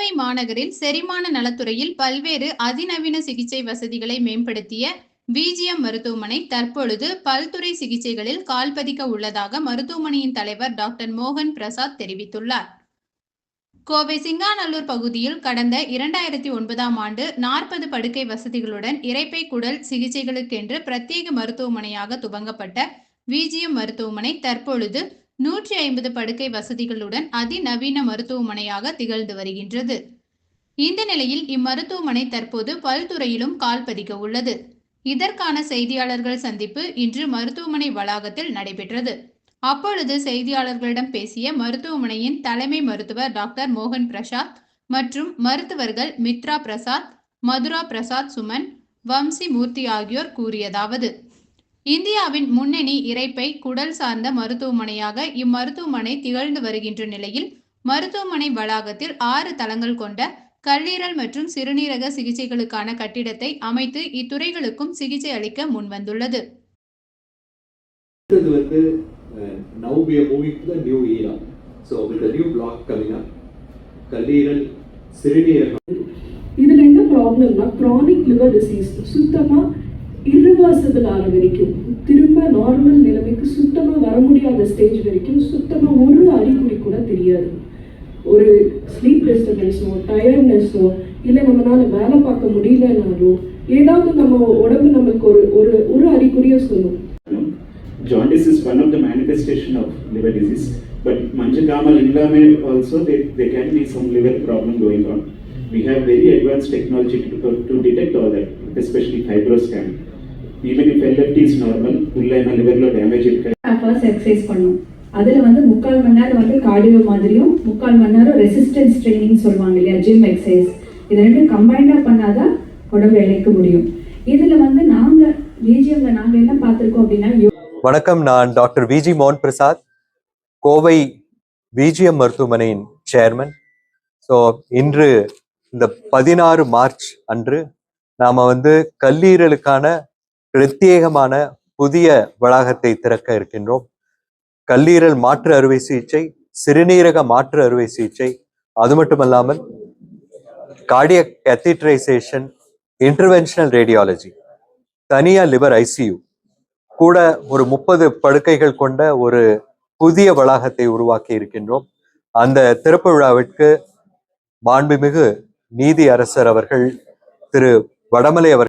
மாநகரில் செரிமான நலத்துறையில் பல்வேறு அதிநவீன சிகிச்சை வசதிகளை மேம்படுத்திய விஜிஎம் மருத்துவமனை தற்பொழுது பல்துறை சிகிச்சைகளில் கால்பதிக்க உள்ளதாக மருத்துவமனையின் தலைவர் டாக்டர் மோகன் பிரசாத் தெரிவித்துள்ளார். கோவை சிங்காநல்லூர் பகுதியில் கடந்த இரண்டாயிரத்தி ஒன்பதாம் ஆண்டு நாற்பது படுக்கை வசதிகளுடன் இறைப்பை குடல் சிகிச்சைகளுக்கென்று பிரத்யேக மருத்துவமனையாக துவங்கப்பட்ட விஜிஎம் மருத்துவமனை தற்பொழுது நூற்றி ஐம்பது படுக்கை வசதிகளுடன் அதிநவீன மருத்துவமனையாக திகழ்ந்து வருகின்றது. இந்த நிலையில் இம்மருத்துவமனை தற்போது பல்துறையிலும் கால் பதிக்க உள்ளது. இதற்கான செய்தியாளர்கள் சந்திப்பு இன்று மருத்துவமனை வளாகத்தில் நடைபெற்றது. அப்பொழுது செய்தியாளர்களிடம் பேசிய மருத்துவமனையின் தலைமை மருத்துவர் டாக்டர் மோகன் பிரசாத் மற்றும் மருத்துவர்கள் மித்ரா பிரசாத் மதுரா பிரசாத் சுமன் வம்சி மூர்த்தி ஆகியோர் கூறியதாவது. இந்தியாவின் முன்னணி இரைப்பை குடல் சார்ந்த மருத்துவமனையாக இம்மருத்துவமனை திகழ்ந்து வருகின்ற நிலையில் மருத்துவமனை வளாகத்தில் ஆறு தளங்கள் கொண்ட கல்லீரல் மற்றும் சிறுநீரக சிகிச்சைகளுக்கான கட்டிடத்தை அமைத்து இத்துறைகளுக்கும் சிகிச்சை அளிக்க முன்வந்துள்ளது. இதுல என்ன ப்ராப்ளம்னா chronic liver disease. சுத்தமா இருவாசத்தில் ஆரம்பிக்கும் திரும்ப நார்மல் நிலைமைக்கு சுத்தமாக வர முடியாத ஸ்டேஜ் வரைக்கும் சுத்தமாக ஒரு அறிகுறி கூட தெரியாது ஒரு ஸ்லீப் டிஸ்டர்பன்ஸோ டயர்ட்னஸோ இல்லை நம்மளால வேலை பார்க்க முடியலனாலோ ஏதாவது நம்ம உடம்பு நம்மளுக்கு ஒரு ஒரு ஒரு அறிகுறியை சொல்லும் jaundice is one of the manifestation of liver disease but மஞ்சள் காமல் இல்லாமல் also they they can be some liver problem going on we have very advance technology to, to all all that, especially. Even if LFT is normal, உள்ளேனா liverல damage இருக்கு. First exercise பண்ணும். அதில் வந்து முக்கால் மணி நேரம் வந்து கார்டியோ மாதிரியும் முக்கால் மணி நேரம் ரெசிஸ்டன்ஸ் ட்ரைனிங் சொல்லுவாங்க இல்லையா ஜிம் எக்ஸசைஸ் இது ரெண்டும் கம்பைண்டாக பண்ணாதான் உடம்பு இழைக்க முடியும். இதில் வந்து நாங்கள் பிஜிஎம்ல நாங்கள் என்ன பார்த்துருக்கோம் அப்படின்னா வணக்கம் நான் டாக்டர் விஜி மோகன் பிரசாத் கோவை விஜிஎம் மருத்துவமனையின் சேர்மன் ஸோ இன்று இந்த பதினாறு மார்ச் அன்று நாம் வந்து கல்லீரலுக்கான பிரத்யேகமான புதிய வளாகத்தை திறக்க இருக்கின்றோம். கல்லீரல் மாற்று அறுவை சிகிச்சை சிறுநீரக மாற்று அறுவை சிகிச்சை அது மட்டுமல்லாமல் கார்டியக் கேத்தீட்ரைசேஷன் இன்டர்வென்ஷனல் ரேடியாலஜி தனியா லிவர் ஐசியூ கூட ஒரு முப்பது படுக்கைகள் கொண்ட ஒரு புதிய வளாகத்தை உருவாக்கி இருக்கின்றோம். அந்த திறப்பு விழாவிற்கு மாண்புமிகு நீதி அரசர் அவர்கள் திரு வடமலை அவர்